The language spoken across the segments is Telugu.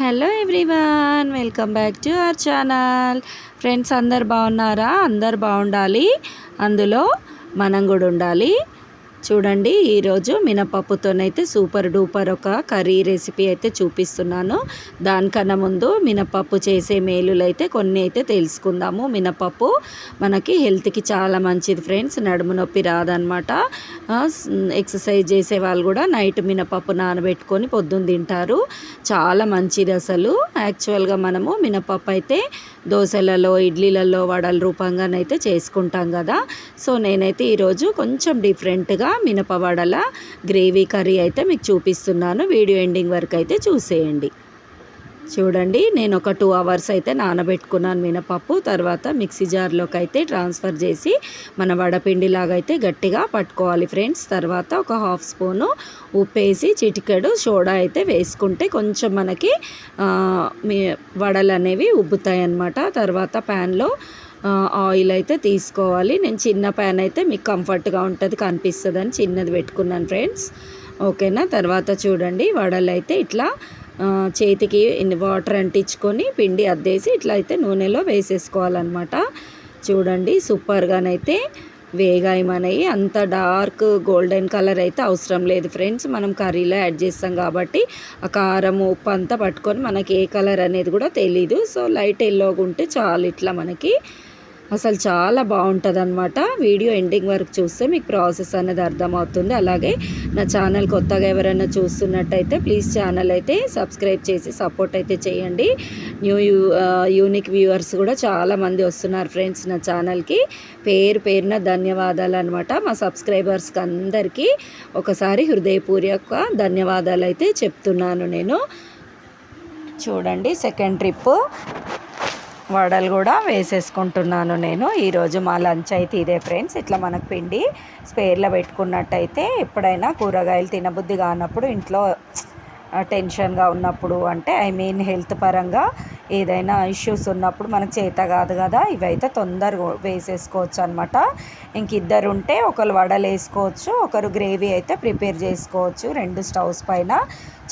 Hello everyone welcome back to our channel friends అందరు బాగున్నారా? అందరు బాగుండాలి. అందులో మనం కూడా ఉండాలి. చూడండి ఈరోజు మినపప్పుతోనైతే సూపర్ డూపర్ ఒక కర్రీ రెసిపీ అయితే చూపిస్తున్నాను. దానికన్నా ముందు మినపప్పు చేసే మేలులు అయితే కొన్ని అయితే తెలుసుకుందాము. మినపప్పు మనకి హెల్త్కి చాలా మంచిది ఫ్రెండ్స్ నడుము నొప్పి రాదనమాట ఎక్సర్సైజ్ చేసే వాళ్ళు కూడా నైట్ మినపప్పు నానబెట్టుకొని పొద్దున్న తింటారు. చాలా మంచిది అసలు. యాక్చువల్గా మనము మినపప్పు అయితే దోశలలో ఇడ్లీలలో వడల రూపంగానైతే చేసుకుంటాం కదా. సో నేనైతే ఈరోజు కొంచెం డిఫరెంట్గా మినపవడల గ్రేవీ కర్రీ అయితే మీకు చూపిస్తున్నాను. వీడియో ఎండింగ్ వరకు అయితే చూసేయండి. చూడండి నేను ఒక టూ అవర్స్ అయితే నానబెట్టుకున్నాను మినపప్పు. తర్వాత మిక్సీ జార్లోకి అయితే ట్రాన్స్ఫర్ చేసి మన వడపిండిలాగా అయితే గట్టిగా పట్టుకోవాలి ఫ్రెండ్స్. తర్వాత ఒక హాఫ్ స్పూను ఉప్పేసి చిటికెడు సోడా అయితే వేసుకుంటే కొంచెం మనకి మీ వడలు అనేవి ఉబ్బుతాయి అన్నమాట తర్వాత ప్యాన్లో ఆయిల్ అయితే తీసుకోవాలి. నేను చిన్న ప్యాన్ అయితే మీకు కంఫర్ట్గా ఉంటుంది కనిపిస్తుంది అని చిన్నది పెట్టుకున్నాను ఫ్రెండ్స్. ఓకేనా? తర్వాత చూడండి వడలు అయితే ఇట్లా చేతికి వాటర్ అంటించుకొని పిండి అద్దేసి ఇట్లా అయితే నూనెలో వేసేసుకోవాలన్నమాట. చూడండి సూపర్గానైతే వేగాయమనయి. అంత డార్క్ గోల్డెన్ కలర్ అయితే అవసరం లేదు ఫ్రెండ్స్. మనం కర్రీలో యాడ్ చేస్తాం కాబట్టి ఆ కారం ఉప్పు అంతా పట్టుకొని మనకి ఏ కలర్ అనేది కూడా తెలీదు. సో లైట్ ఎల్లోగా ఉంటే చాలు ఇట్లా మనకి. అసలు చాలా బాగుంటుంది అనమాట వీడియో ఎండింగ్ వరకు చూస్తే మీకు ప్రాసెస్ అనేది అర్థమవుతుంది. అలాగే నా ఛానల్ కొత్తగా ఎవరైనా చూస్తున్నట్టయితే ప్లీజ్ ఛానల్ అయితే సబ్స్క్రైబ్ చేసి సపోర్ట్ అయితే చేయండి. న్యూ యూనిక్ వ్యూవర్స్ కూడా చాలామంది వస్తున్నారు ఫ్రెండ్స్ నా ఛానల్కి. పేరు పేరున ధన్యవాదాలు అనమాట మా సబ్స్క్రైబర్స్కి అందరికీ ఒకసారి హృదయపూర్వక ధన్యవాదాలు అయితే చెప్తున్నాను నేను. చూడండి సెకండ్ ట్రిప్ వడలు కూడా వేసేసుకుంటున్నాను నేను. ఈరోజు మా లంచ్ అయితే ఇదే ఫ్రెండ్స్. ఇట్లా మనకు పిండి స్పేర్లో పెట్టుకున్నట్టయితే ఎప్పుడైనా కూరగాయలు తినబుద్ధి కానప్పుడు ఇంట్లో టెన్షన్గా ఉన్నప్పుడు అంటే ఐ మీన్ హెల్త్ పరంగా ఏదైనా ఇష్యూస్ ఉన్నప్పుడు మనకు చేత కాదు కదా ఇవైతే తొందరగా వేసేసుకోవచ్చు అనమాట ఇంక ఇద్దరు ఉంటే ఒకరు వడలు వేసుకోవచ్చు ఒకరు గ్రేవీ అయితే ప్రిపేర్ చేసుకోవచ్చు. రెండు స్టవ్స్ పైన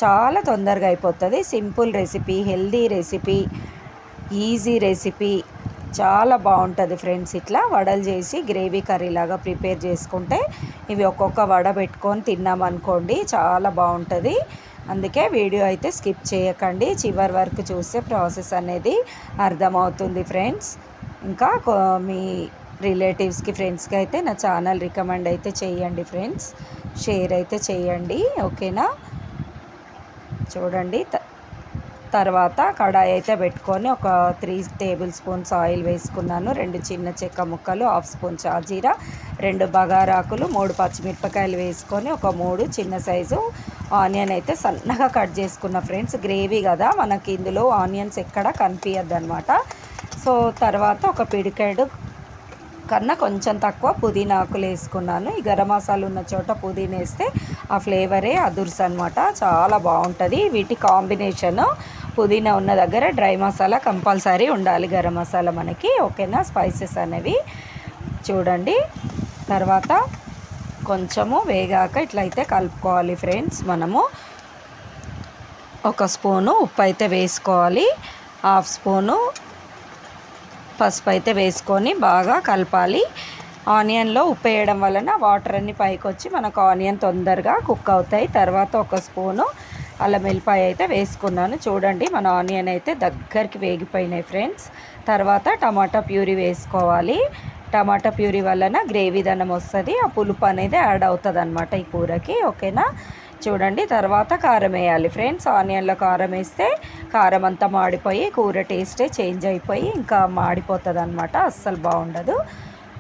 చాలా తొందరగా అయిపోతుంది. Simple recipe healthy recipe. Easy recipe. చాలా బాగుంటుంది ఫ్రెండ్స్ ఇట్లా వడలు చేసి గ్రేవీ కర్రీ లాగా ప్రిపేర్ చేసుకుంటే ఇవి ఒక్కొక్క వడ పెట్టుకొని తిన్నామనుకోండి చాలా బాగుంటుంది. అందుకే వీడియో అయితే స్కిప్ చేయకండి. చివరి వరకు చూస్తే ప్రాసెస్ అనేది అర్థమవుతుంది ఫ్రెండ్స్. ఇంకా మీ రిలేటివ్స్కి ఫ్రెండ్స్కి అయితే నా ఛానల్ రికమెండ్ అయితే చేయండి ఫ్రెండ్స్. షేర్ అయితే చేయండి. ఓకేనా? చూడండి. తర్వాత కడాయి అయితే పెట్టుకొని ఒక త్రీ టేబుల్ స్పూన్స్ ఆయిల్ వేసుకున్నాను. రెండు చిన్న చెక్క ముక్కలు హాఫ్ స్పూన్ చాజీరా రెండు బగారాకులు మూడు పచ్చిమిరపకాయలు వేసుకొని ఒక మూడు చిన్న సైజు ఆనియన్ అయితే సన్నగా కట్ చేసుకున్న ఫ్రెండ్స్. గ్రేవీ కదా మనకి ఇందులో ఆనియన్స్ ఎక్కడ కనిపించద్దు అనమాట సో తర్వాత ఒక పిడికాడు కన్నా కొంచెం తక్కువ పుదీనా ఆకులు వేసుకున్నాను. ఈ గరం మసాలా ఉన్న చోట పుదీనా వేస్తే ఆ ఫ్లేవరే అదుర్స్ అనమాట చాలా బాగుంటుంది. వీటి కాంబినేషన్ పుదీనా ఉన్న దగ్గర డ్రై మసాలా కంపల్సరీ ఉండాలి. గరం మసాలా మనకి ఓకేనా? స్పైసెస్ అనేవి చూడండి. తర్వాత కొంచెము వేగాక ఇట్లయితే కలుపుకోవాలి ఫ్రెండ్స్ మనము. ఒక స్పూను ఉప్పు అయితే వేసుకోవాలి. హాఫ్ స్పూను పసుపు అయితే వేసుకొని బాగా కలపాలి. ఆనియన్లో ఉప్పు వేయడం వలన వాటర్ అన్ని పైకి వచ్చి మనకు ఆనియన్ తొందరగా కుక్ అవుతాయి. తర్వాత ఒక స్పూను అల్లం వెల్లిపాయ అయితే వేసుకున్నాను. చూడండి మన ఆనియన్ అయితే దగ్గరికి వేగిపోయినాయి ఫ్రెండ్స్. తర్వాత టమాటా ప్యూరీ వేసుకోవాలి. టమాటా ప్యూరీ వలన గ్రేవీ దనం వస్తుంది. ఆ పులుపు అనేది యాడ్ అవుతుంది అనమాట ఈ కూరకి ఓకేనా? చూడండి తర్వాత కారం వేయాలి ఫ్రెండ్స్. ఆనియన్లో కారం వేస్తే కారం అంతా మాడిపోయి కూర టేస్టే చేంజ్ అయిపోయి ఇంకా మాడిపోతుంది అనమాట అస్సలు బాగుండదు.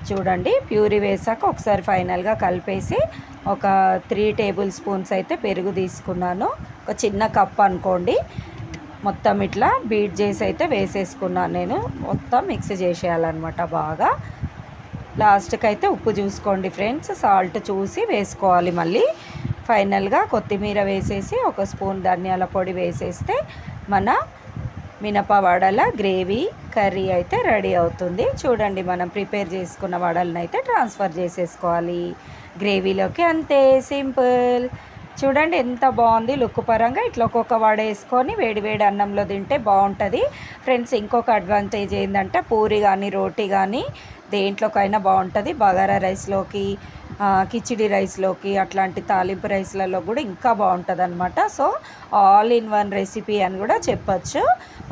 చూడండి ప్యూరీ వేసాక ఒకసారి ఫైనల్గా కలిపేసి ఒక త్రీ టేబుల్ స్పూన్స్ అయితే పెరుగు తీసుకున్నాను. ఒక చిన్న కప్ అనుకోండి. మొత్తం ఇట్లా బీట్ చేసి అయితే వేసేసుకున్నాను నేను. మొత్తం మిక్స్ చేసేయాలన్నమాట బాగా. లాస్ట్కి అయితే ఉప్పు చూసుకోండి ఫ్రెండ్స్. సాల్ట్ చూసి వేసుకోవాలి మళ్ళీ. ఫైనల్గా కొత్తిమీర వేసేసి ఒక స్పూన్ ధనియాల పొడి వేసేస్తే మన మినప వడల గ్రేవీ కర్రీ అయితే రెడీ అవుతుంది. చూడండి మనం ప్రిపేర్ చేసుకున్న వడలను అయితే ట్రాన్స్ఫర్ చేసేసుకోవాలి. గ్రేవీలోకి అంతే సింపుల్. చూడండి ఎంత బాగుంది లుక్ పరంగా. ఇట్లా ఒక్కొక్క వడ వేసుకొని వేడి వేడి అన్నంలో తింటే బాగుంటుంది. ఫ్రెండ్స్ ఇంకొక అడ్వాంటేజ్ ఏంటంటే పూరి కానీ రోటీ కానీ దేంట్లోకైనా బాగుంటుంది. బగారా రైస్లోకి కిచిడి రైస్లోకి అట్లాంటి తాలింపు రైస్లలో కూడా ఇంకా బాగుంటుంది అనమాట so all in one recipe అని కూడా చెప్పచ్చు.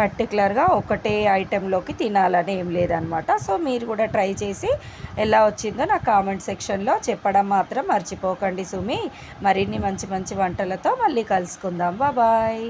పర్టికులర్గా ఒకటే ఐటెంలోకి తినాలని ఏం లేదనమాట సో మీరు కూడా ట్రై చేసి ఎలా వచ్చిందో నా కామెంట్ సెక్షన్లో చెప్పడం మాత్రం మర్చిపోకండి సుమి. మరిన్ని మంచి మంచి వంటలతో మళ్ళీ కలుసుకుందాం. బాబాయ్